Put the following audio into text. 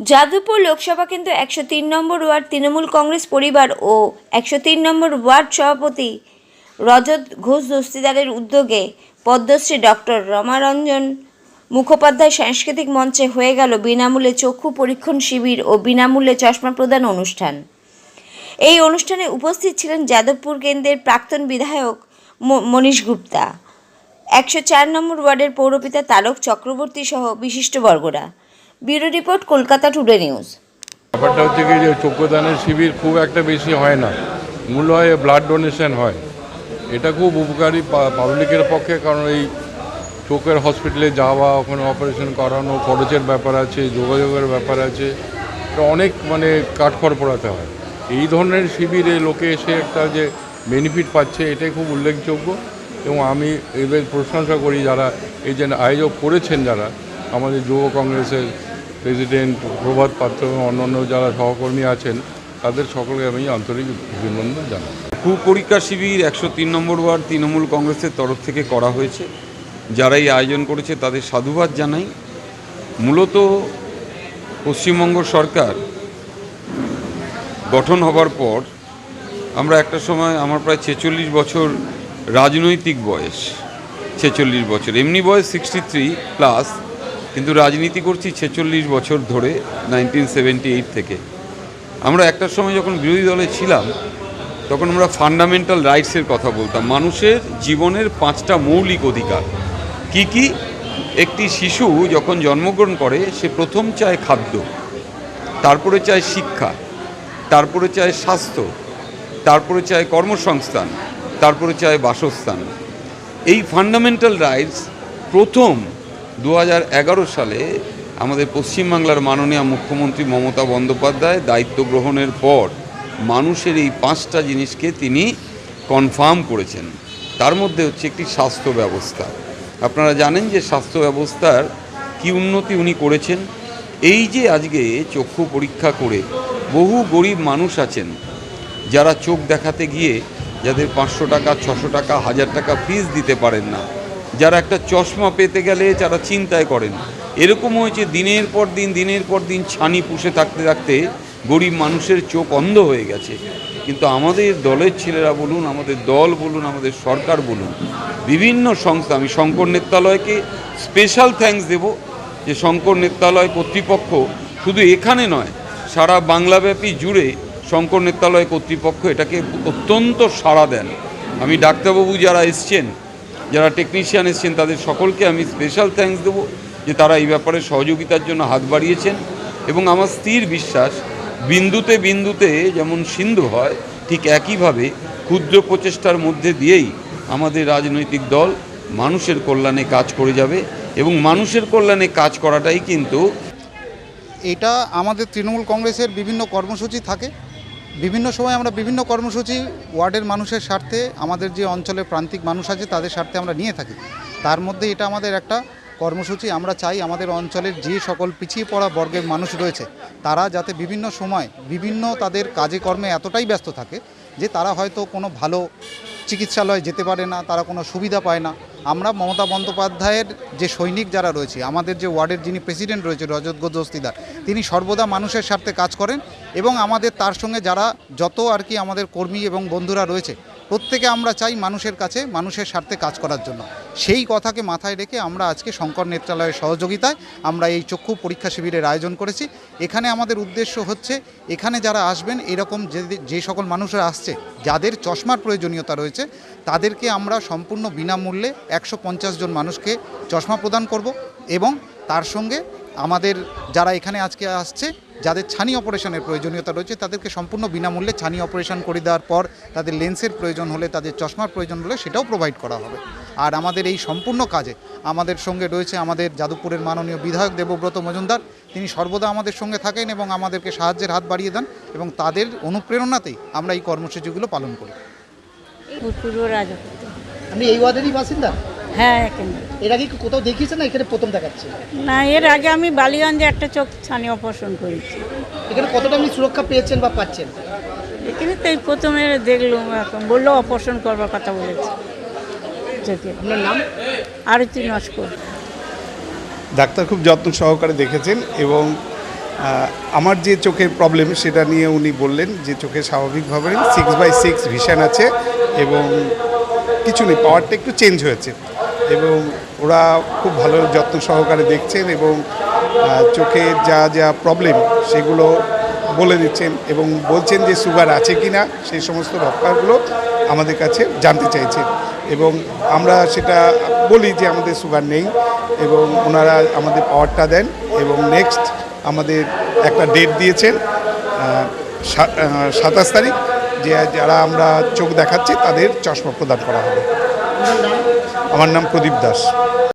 যাদবপুর লোকসভা কেন্দ্র একশো তিন নম্বর ওয়ার্ড তৃণমূল কংগ্রেস পরিবার ও একশো তিন নম্বর ওয়ার্ড সভাপতি রজত ঘোষ দস্তিদারের উদ্যোগে পদ্মশ্রী ডক্টর রমারঞ্জন মুখোপাধ্যায় সাংস্কৃতিক মঞ্চে হয়ে গেল বিনামূল্যে চক্ষু পরীক্ষণ শিবির ও বিনামূল্যে চশমা প্রদান অনুষ্ঠান। এই অনুষ্ঠানে উপস্থিত ছিলেন যাদবপুর কেন্দ্রের প্রাক্তন বিধায়ক ম- মনীশ গুপ্তা। একশো চার নম্বর ওয়ার্ডের পৌরপিতা তারক চক্রবর্তী সহ বিশিষ্টবর্গরা bureau report, Kolkata today news. ব্যাপারটা হচ্ছে কি যে চক্ষুদানের শিবির খুব একটা বেশি হয় না। মূল হয় ব্লাড ডোনেশন হয়। এটা খুব উপকারী পাবলিকের পক্ষে, কারণ এই চোখের হসপিটালে যাওয়া, ওখানে অপারেশন করানো, খরচের ব্যাপার আছে, যোগাযোগের ব্যাপার আছে, এটা অনেক মানে কাঠখড় পড়াতে হয়। এই ধরনের শিবিরে লোকে এসে একটা যে বেনিফিট পাচ্ছে, এটাই খুব উল্লেখযোগ্য। এবং আমি এদের প্রশংসা করি যারা এই যে আয়োজক করেছেন যারা, আমাদের যুব কংগ্রেসের প্রেসিডেন্ট প্রভাত পাত্র এবং অন্যান্য যারা সহকর্মী আছেন, তাদের সকলকে আমি আন্তরিক অভিনন্দন জানাই। কুপরীক্ষা শিবির একশো তিন নম্বর ওয়ার্ড তৃণমূল কংগ্রেসের তরফ থেকে করা হয়েছে। যারা এই আয়োজন করেছে, তাদের সাধুবাদ জানাই। মূলত পশ্চিমবঙ্গ সরকার গঠন হবার পর আমরা একটা সময় আমার প্রায় ছেচল্লিশ বছর রাজনৈতিক বয়স, ছেচল্লিশ বছর, এমনি বয়স সিক্সটি থ্রি প্লাস কিন্তু রাজনীতি করছি ছেচল্লিশ বছর ধরে নাইনটিন সেভেন্টি এইট থেকে। আমরা একটা সময় যখন বিরোধী দলে ছিলাম, তখন আমরা ফান্ডামেন্টাল রাইটসের কথা বলতাম। মানুষের জীবনের পাঁচটা মৌলিক অধিকার। কি কি? একটি শিশু যখন জন্মগ্রহণ করে, সে প্রথম চায় খাদ্য, তারপরে চায় শিক্ষা, তারপরে চায় স্বাস্থ্য, তারপরে চায় কর্মসংস্থান, তারপরে চায় বাসস্থান। এই ফান্ডামেন্টাল রাইটস প্রথম দু হাজার এগারো সালে আমাদের পশ্চিমবাংলার মাননীয় মুখ্যমন্ত্রী মমতা বন্দ্যোপাধ্যায় দায়িত্ব গ্রহণের পর মানুষের এই পাঁচটা জিনিসকে তিনি কনফার্ম করেছেন। তার মধ্যে হচ্ছে একটি স্বাস্থ্য ব্যবস্থা। আপনারা জানেন যে স্বাস্থ্য ব্যবস্থার কি উন্নতি উনি করেছেন। এই যে আজকে চক্ষু পরীক্ষা করে বহু গরিব মানুষ আছেন, যারা চোখ দেখাতে গিয়ে যাদের পাঁচশো টাকা, ছশো টাকা, হাজার টাকা ফিস দিতে পারেন না যারা একটা চশমা পেতে গেলে যারা চিন্তায় করেন। এরকম হয়েছে দিনের পর দিন, দিনের পর দিন ছানি পুষে থাকতে থাকতে গরিব মানুষের চোখ অন্ধ হয়ে গেছে। কিন্তু আমাদের দলের ছেলেরা বলুন, আমাদের দল বলুন, আমাদের সরকার বলুন, বিভিন্ন সংস্থা, আমি শঙ্কর নেত্রালয়কে স্পেশাল থ্যাঙ্কস দেব যে শঙ্কর নেত্রালয় কর্তৃপক্ষ শুধু এখানে নয়, সারা বাংলাব্যাপী জুড়ে শঙ্কর নেত্রালয় কর্তৃপক্ষ এটাকে অত্যন্ত সাড়া দেন। আমি ডাক্তারবাবু যারা এসছেন যারা টেকনিশিয়ান এসছেন, তাদের সকলকে আমি স্পেশাল থ্যাঙ্কস দেবো যে তারা এই ব্যাপারে সহযোগিতার জন্য হাত বাড়িয়েছেন। এবং আমার স্থির বিশ্বাস, বিন্দুতে বিন্দুতে যেমন সিন্ধু হয়, ঠিক একইভাবে ক্ষুদ্র প্রচেষ্টার মধ্যে দিয়েই আমাদের রাজনৈতিক দল মানুষের কল্যাণে কাজ করে যাবে এবং মানুষের কল্যাণে কাজ করাটাই কিন্তু এটা আমাদের তৃণমূল কংগ্রেসের বিভিন্ন কর্মসূচি থাকে। বিভিন্ন সময় আমরা বিভিন্ন কর্মসূচি ওয়ার্ডের মানুষের স্বার্থে, আমাদের যে অঞ্চলে প্রান্তিক মানুষ আছে তাদের স্বার্থে আমরা নিয়ে থাকি। তার মধ্যে এটা আমাদের একটা কর্মসূচি। আমরা চাই আমাদের অঞ্চলের যে সকল পিছিয়ে পড়া বর্গের মানুষ রয়েছে, তারা যাতে বিভিন্ন সময় বিভিন্ন তাদের কাজে কর্মে এতটাই ব্যস্ত থাকে যে তারা হয়তো কোনো ভালো চিকিৎসালয়ে যেতে পারে না, তারা কোনো সুবিধা পায় না। আমরা মমতা বন্দ্যোপাধ্যায়ের যে সৈনিক যারা রয়েছে, আমাদের যে ওয়ার্ডের যিনি প্রেসিডেন্ট রয়েছে, রজত গোদস্তিদার, তিনি সর্বদা মানুষের স্বার্থে কাজ করেন এবং আমাদের তার সঙ্গে যারা, যত আর কি আমাদের কর্মী এবং বন্ধুরা রয়েছে প্রত্যেকে আমরা চাই মানুষের কাছে, মানুষের স্বার্থে কাজ করার জন্য। সেই কথাকে মাথায় রেখে আমরা আজকে শঙ্কর নেত্রালয়ের সহযোগিতায় আমরা এই চক্ষু পরীক্ষা শিবিরের আয়োজন করেছি। এখানে আমাদের উদ্দেশ্য হচ্ছে, এখানে যারা আসবেন, এরকম যে যে সকল মানুষরা আসছে, যাদের চশমার প্রয়োজনীয়তা রয়েছে, তাদেরকে আমরা সম্পূর্ণ বিনামূল্যে একশো পঞ্চাশ জন মানুষকে চশমা প্রদান করব এবং তার সঙ্গে আমাদের যারা এখানে আজকে আসছে যাদের ছানি অপারেশনের প্রয়োজনীয়তা রয়েছে তাদেরকে সম্পূর্ণ বিনামূল্যে ছানি অপারেশন করে দেওয়ার পর তাদের লেন্সের প্রয়োজন হলে তাদের চশমার প্রয়োজন হলে সেটাও প্রোভাইড করা হবে। আর আমাদের এই সম্পূর্ণ কাজে আমাদের সঙ্গে রয়েছে আমাদের যাদবপুরের মাননীয় বিধায়ক দেবব্রত মজুমদার। তিনি সর্বদা আমাদের সঙ্গে থাকেন এবং আমাদেরকে সাহায্যের হাত বাড়িয়ে দেন এবং তাদের অনুপ্রেরণাতেই আমরা এই কর্মসূচিগুলো পালন করি। আপনি এই ওয়ার্ডেরই বাসিন্দা? হ্যাঁ এখানে। এর আগে কি কোথাও দেখিয়েছেন না এখানে প্রথম দেখাচ্ছে? না এর আগে আমি বালিগঞ্জে একটা চোখ ছানি অপারেশন করেছি। এখানে কতটা আপনি সুরক্ষা পেয়েছেন বা পাচ্ছেন? এখানে তো এই প্রথমে দেখলাম এখন বলল অপারেশন করবার কথা বলেছে। চোখে আপনার নাম? আরতি নস্কর। ডাক্তার খুব যত্ন সহকারে দেখেছেন এবং আমার যে চোখের প্রবলেম সেটা নিয়ে উনি বললেন যে চোখে স্বাভাবিকভাবে সিক্স বাই সিক্স ভিশন আছে এবং কিছু নেই পাওয়ারটা একটু চেঞ্জ হয়েছে। এবং ওরা খুব ভালো যত্ন সহকারে দেখছেন এবং চোখে যা যা প্রবলেম সেগুলো বলে দিচ্ছেন এবং বলছেন যে সুগার আছে কি না সেই সমস্ত ব্যাপারগুলো আমাদের কাছে জানতে চাইছেন। এবং আমরা সেটা বলি যে আমাদের সুগার নেই এবং ওনারা আমাদের পাওয়ারটা দেন এবং নেক্সট আমাদের একটা ডেট দিয়েছেন সাতাশ তারিখ, যে যারা আমরা চোখ দেখাচ্ছি তাদের চশমা প্রদান করা হবে। আমার নাম প্রদীপ দাস।